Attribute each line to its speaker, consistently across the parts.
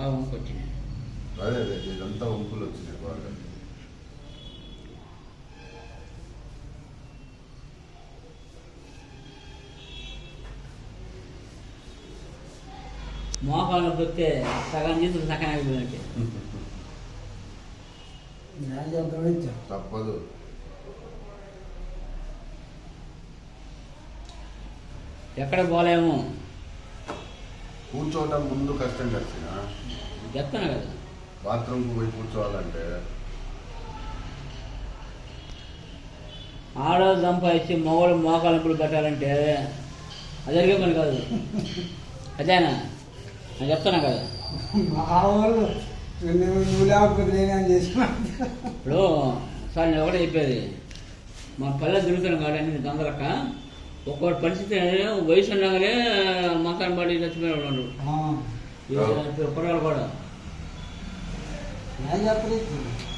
Speaker 1: బాగా వంకొచ్చినాయి
Speaker 2: అదే అదే ఇదంతా వంపులు వచ్చినాయి బాగా.
Speaker 1: మోకాళ్ళు సగం చేతులు సగం అయిపోయినట్టే
Speaker 2: తప్పదు.
Speaker 1: ఎక్కడ పోలేము.
Speaker 2: కూర్చోవటం ముందు కష్టం కలిసిన?
Speaker 1: చెప్తాను కదా?
Speaker 2: బాత్రూమ్కి పోయి కూర్చోవాలంటే?
Speaker 1: ఆడవాళ్ళు సంపాదించి మగవాళ్ళు మోకాలు నొప్పులు పెట్టాలంటే అది జరిగే పని కాదు. అదేనా? నేను చెప్తున్నా కదా. ఇప్పుడు సార్ నేను ఒకటే చెప్పేది. మా పల్లె తిరుగుతాను కాబట్టి తొందరక ఒక్కొక్క పరిస్థితి వయసు ఉండగానే మకాన్ పడి చచ్చిపోయిన వాళ్ళు ఉన్నారు కుర్రాళ్ళు కూడా.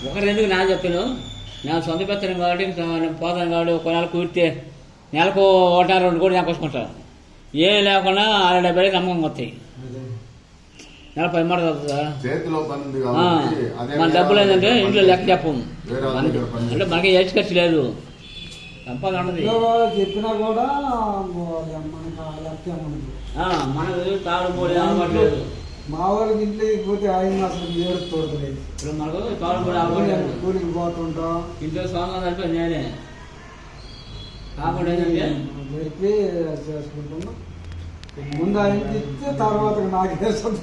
Speaker 1: ఒకరు ఎందుకు నా చెప్పాను నా సొంత పెత్తనం కాబట్టి నేను పోతాను కాబట్టి ఒక నెల కూర్తే నెలకు ఒకటి రెండు కూడా నేను కోసుకుంటాను ఏం లేకుండా అరవై డెబ్బై నమ్మకం వస్తాయి. నెల పది మాట మన డబ్బులు ఏంటంటే ఇంట్లో లెక్క చెప్పము అంటే మనకి ఖర్చు లేదు.
Speaker 3: చెప్పినా కూడా మనకి
Speaker 1: మూడు అలవాటు
Speaker 3: మా వాళ్ళకి ఇంటికి పోతే ఆయన అసలు ఏడు తోడలేదు
Speaker 1: ఇప్పుడు మనకు తాడు మూడు అలవాటు
Speaker 3: కూలికి పోతుంటాం.
Speaker 1: ఇంట్లో సోమం కలిపి నేనే. కాకుండా ఏంటంటే
Speaker 3: చెప్పి చేసుకుంటున్నాం. ముందు ఆయనకి ఇస్తే తర్వాత నాకేస్తుంది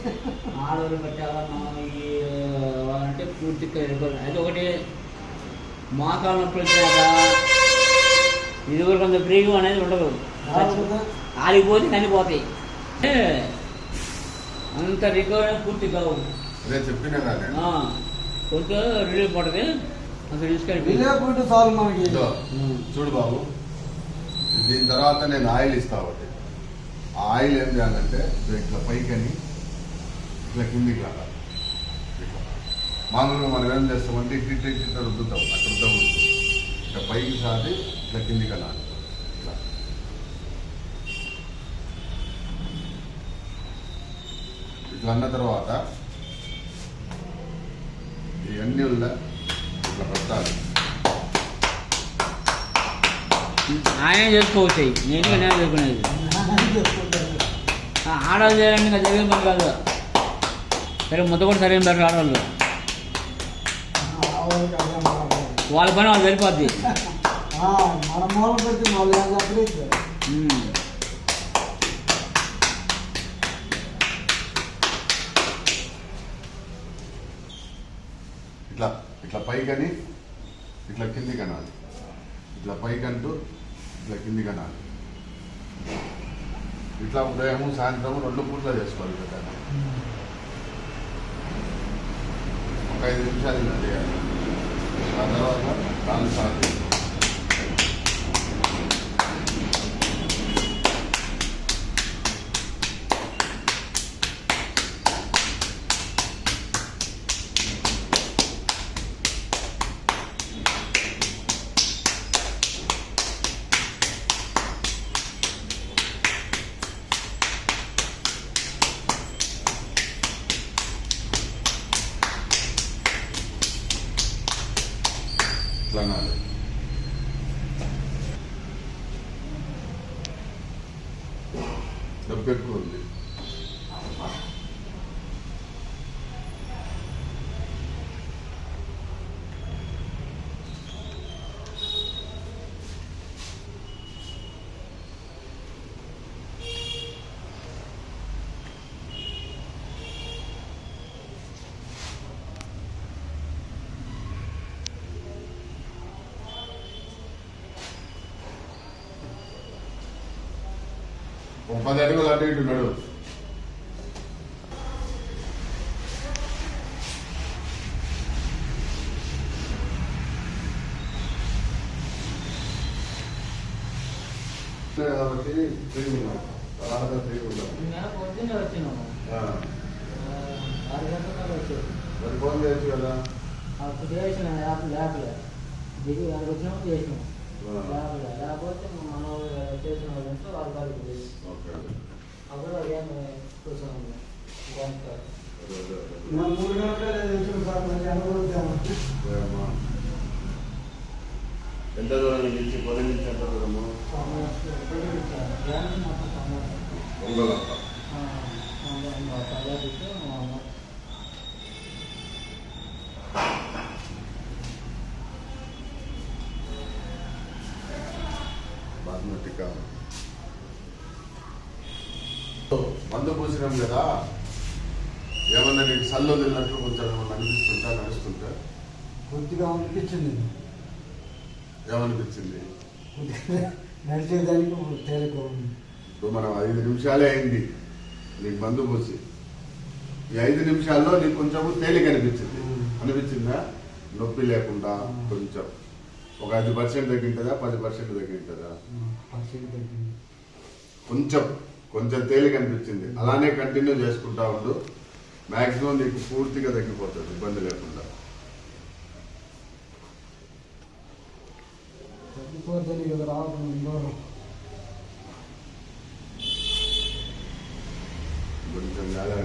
Speaker 1: ఆడవాళ్ళు పెట్టాలా అంటే పూర్తిగా వెళ్ళిపోతుంది అయితే ఒకటి మోకాలు నొప్పులు వచ్చాక ఇది కూడా కొంచెం ఫ్రీగా అనేది ఉండదు. ఆరిపోతే చనిపోతాయి అంత రికవరీ పూర్తి కావు. కొంచెం రిలీఫ్ పడుతుంది అంత తీసుకెళ్ళి
Speaker 3: విలేకుంటే చాలు మనకి.
Speaker 2: ఇదో, చూడు బాబు. దీని తర్వాత నేను ఆయిల్ ఇస్తా ఒకటి. ఆ ఆయిల్ ఏం చేయాలంటే ఇట్లా పైకని ఇట్లా కిందికి ఇట్లా. మామూలుగా మనం ఏం చేస్తామంటే ఇట్లా ఇట్లా రుద్దుతాం. అక్కడ ఇట్లా పైకి సాది ఇట్లా కిందికి అనాలి. ఇట్లా. ఇట్లా అన్న తర్వాత ఈ ఉల్ల ఇట్లా పెట్టాలి.
Speaker 1: ఆయన చేసుకోవచ్చు నేను నేను చేసుకునేది ఆడవాళ్ళు చేయాలంటే ఇంకా జరిగిన పని కాదు. సరే ముద్ద కూడా సరైన పెట్టరు ఆడవాళ్ళు. వాళ్ళ పని వాళ్ళు సరిపోద్ది.
Speaker 3: మన మూల పెట్టి వాళ్ళు ఏం చెప్పలేదు
Speaker 2: ఇట్లా ఇట్లా పైకని ఇట్లా కిందికి అనాలి ఇట్లా పైకంటూ ఇట్లా కిందికి అనాలి ఇట్లా ఉదయం సాయంత్రం రెండు పూట్ల చేసుకోవాలి కదా. ఒక ఐదు నిమిషాలు ఇలా చేయాలి. ఆ తర్వాత ダンサーです అనాలి డబ్బు ఎక్కువ ఉంది. పది అడుగులు అటు ఇటు నడు. కాబట్టి ఫ్రీ ఉన్నాం తర్వాత ఫ్రీ ఉన్నాం మరి ఫోన్ చేయొచ్చు కదా?
Speaker 1: చేసిన యాప్ లేకలే దిగి అక్కడికి వచ్చినాము చేసినాము.
Speaker 2: ఆ,
Speaker 1: లేకలే లేకపోతే మన వాళ్ళు చేసిన వాళ్ళు ఉంటే వాళ్ళ కాడికి పోయి
Speaker 2: ఓకే
Speaker 1: అప్పుడు అదేం కూర్చొని బ్యాంక్ కాడ.
Speaker 3: నా మూడు గంటలు తెలుసు సార్ మరి అనుభవించాము
Speaker 2: ఏమ్మా? ఎంత దూరం నుంచి పొలం నుంచి ఎంత దూరము ఒంగోలు బాస్మతి కాదు మందు పూసినాం కదా. ఏమన్నా నీకు సల్లు వదిలినట్లు కొంచెం ఏమన్నా అనిపిస్తుంటా నడుస్తుంటా
Speaker 3: కొద్దిగా అనిపించింది.
Speaker 2: ఏమనిపించింది?
Speaker 3: కొద్దిగా నడిచేదానికి తేలిక
Speaker 2: ఇప్పుడు మనం ఐదు నిమిషాలే అయింది నీకు మందు పోసి. ఈ ఐదు నిమిషాల్లో నీకు కొంచెం తేలిక అనిపించింది. అనిపించిందా? నొప్పి లేకుండా కొంచెం. ఒక ఐదు పర్సెంట్ తగ్గింటుందా? పది పర్సెంట్ తగ్గింటుందా? కొంచెం కొంచెం తేలిక అనిపించింది. అలానే కంటిన్యూ చేసుకుంటా ఉండు. మాక్సిమం నీకు పూర్తిగా తగ్గిపోతుంది ఇబ్బంది లేకుండా. కొంచెం కాదా